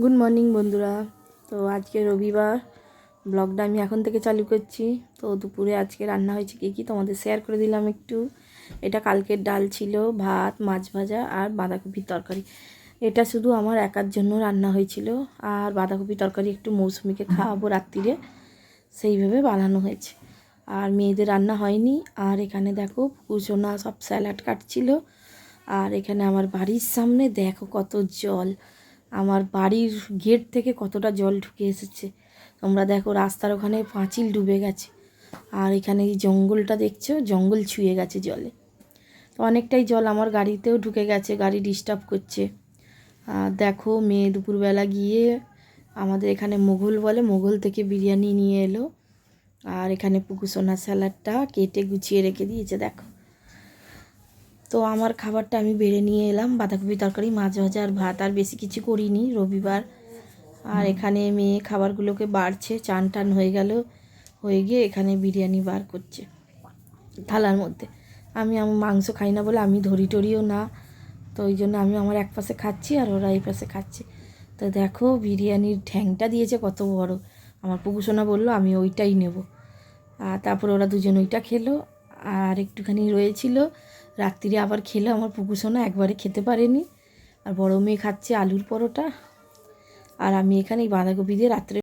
Good morning বন্ধুরা। তো আজকে রবিবার, ব্লগটা আমি এখন থেকে চালু করছি। তো দুপুরে আজকে রান্না হয়েছে কী কী তোমাদের শেয়ার করে দিলাম একটু। এটা কালকের ডাল ছিল, ভাত, মাছ ভাজা আর বাঁধাকপির তরকারি। এটা শুধু আমার একার জন্য রান্না হয়েছিল। আর বাঁধাকপি তরকারি একটু মৌসুমিকে খাওয়াবো রাত্রিরে। সেইভাবে বানানো হয়েছে। আর মেয়েদের রান্না হয়নি। আর এখানে দেখো কুচোনা সব স্যালাড কাটছিল। আর এখানে আমার বাড়ির সামনে দেখো কত জল। আমার বাড়ির গেট থেকে কতটা জল ঢুকে এসেছে। তোমরা দেখো রাস্তার ওখানে পাঁচিল ডুবে গেছে। আর এখানে এই জঙ্গলটা দেখছ? জঙ্গল ছুঁয়ে গেছে জলে। তো অনেকটাই জল আমার গাড়িতেও ঢুকে গেছে, গাড়ি ডিস্টার্ব করছে। দেখো মেয়ে দুপুরবেলা গিয়ে আমাদের এখানে মোঘল বলে, মোঘল থেকে বিরিয়ানি নিয়ে এলো। আর এখানে পুকুসোনা স্যালাডটা কেটে গুছিয়ে রেখে দিয়েছে, দেখো। তো আমার খাবারটা আমি বেড়ে নিয়ে এলাম বাঁধাকপি তরকারি মাছ ভাজা আর ভাত আর বেশি কিছু করিনি রবিবার। আর এখানে মেয়ে খাবারগুলোকে বাড়ছে চান টান হয়ে গেল হয়ে গিয়ে এখানে বিরিয়ানি বার করছে থালার মধ্যে। আমি আমার মাংস খাই না বলে আমি ধরি টরিও না তো ওই জন্য আমি আমার এক পাশে খাচ্ছি আর ওরা এই পাশে খাচ্ছে। তো দেখো বিরিয়ানির ঠ্যাংটা দিয়েছে কত বড়। আমার পুকুসোনা বলল আমি ওইটাই নেব। আর তারপর ওরা দুজন ওইটা খেলো আর একটুখানি রয়েছিল। রাত্রিরে আবার খেলে আমার পুকুসোনা একবারে খেতে পারেনি। আর বড়ো মেয়ে খাচ্ছে আলুর পরোটা। আর আমি এখানে এই বাঁধাকপি দিয়ে রাত্রে